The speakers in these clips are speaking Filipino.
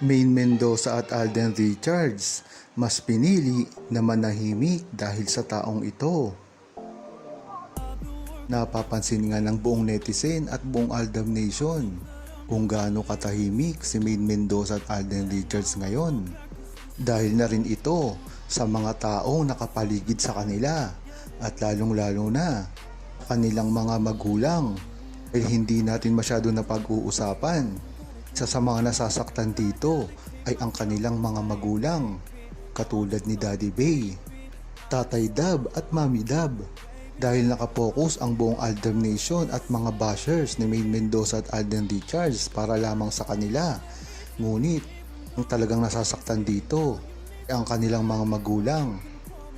Main Mendoza at Alden Richards mas pinili na manahimik dahil sa taong ito. Napapansin nga ng buong netizen at buong Aldam Nation kung gaano katahimik si Main Mendoza at Alden Richards ngayon. Dahil na rin ito sa mga taong nakapaligid sa kanila at lalong-lalo na kanilang mga magulang ay hindi natin masyado na pag-uusapan. Isa sa mga nasasaktan dito ay ang kanilang mga magulang katulad ni Daddy Bay, Tatay Dab at Mami Dab dahil nakapokus ang buong Aldam Nation at mga bashers ni Main Mendoza at Alden Richards para lamang sa kanila. Ngunit, ang talagang nasasaktan dito ay ang kanilang mga magulang.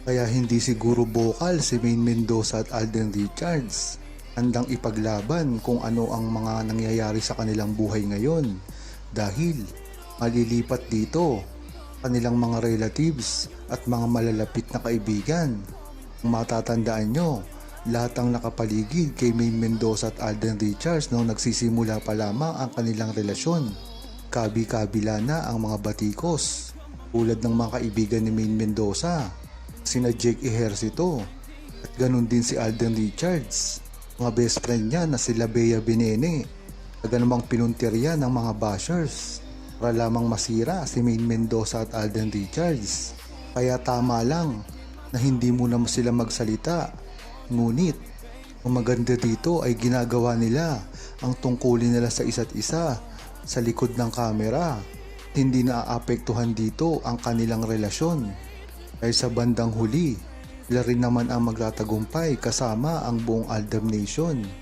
Kaya hindi siguro bokal si Main Mendoza at Alden Richards. Handang ipaglaban kung ano ang mga nangyayari sa kanilang buhay ngayon. Dahil malilipat dito kanilang mga relatives at mga malalapit na kaibigan. Kung matatandaan nyo, lahat ang nakapaligid kay Main Mendoza at Alden Richards nung nagsisimula pa lamang ang kanilang relasyon. Kabi-kabila na ang mga batikos, tulad ng mga kaibigan ni Main Mendoza, sina Jake Ejercito, at ganun din si Alden Richards, mga best friend niya na sila Bea Benene, na namang pinuntirya ng mga bashers para lamang masira si Main Mendoza at Alden Richards. Kaya tama lang na hindi muna sila magsalita. Ngunit, ang maganda dito ay ginagawa nila ang tungkulin nila sa isa't isa sa likod ng kamera. Hindi na aapektuhan dito ang kanilang relasyon. Ay sa bandang huli, sila rin naman ang magtatagumpay kasama ang buong Aldam Nation.